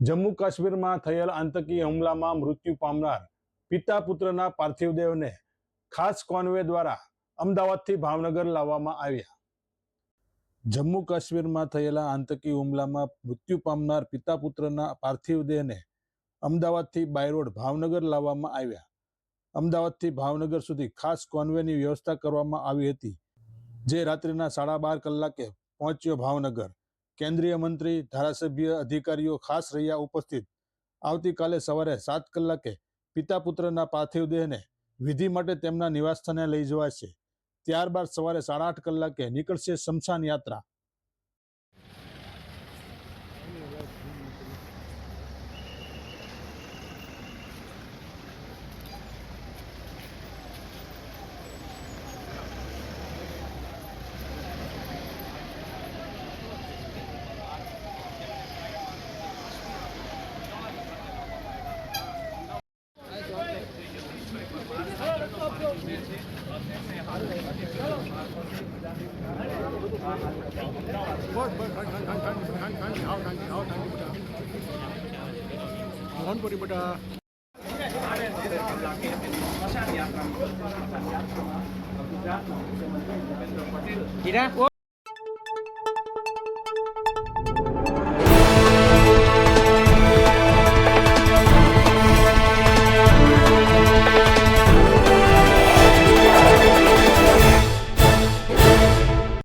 જમ્મુ કાશ્મીરમાં થયેલ આતંકી હુમલામાં મૃત્યુ પામનાર પિતા પુત્રના પાર્થિવ દેહને ખાસ કોન્વે દ્વારા અમદાવાદથી ભાવનગર લાવવામાં આવ્યા. જમ્મુ કાશ્મીરમાં થયેલા આતંકી હુમલામાં મૃત્યુ પામનાર પિતા પુત્રના પાર્થિવ દેહને અમદાવાદથી બાયરોડ ભાવનગર લાવવામાં આવ્યા. અમદાવાદથી ભાવનગર સુધી ખાસ કોન્વેની વ્યવસ્થા કરવામાં આવી હતી, જે રાત્રિના સાડા બાર કલાકે પહોંચ્યો ભાવનગર. કેન્દ્રીય મંત્રી, ધારાસભ્ય, અધિકારીઓ ખાસ રહ્યા ઉપસ્થિત. આવતીકાલે સવારે સાત કલાકે પિતા પુત્રના પાર્થિવ દેહને વિધિ માટે તેમના નિવાસસ્થાને લઈ જવાશે. ત્યારબાદ સવારે સાડા આઠ કલાકે નીકળશે શમશાન યાત્રા. mohon beribadah kita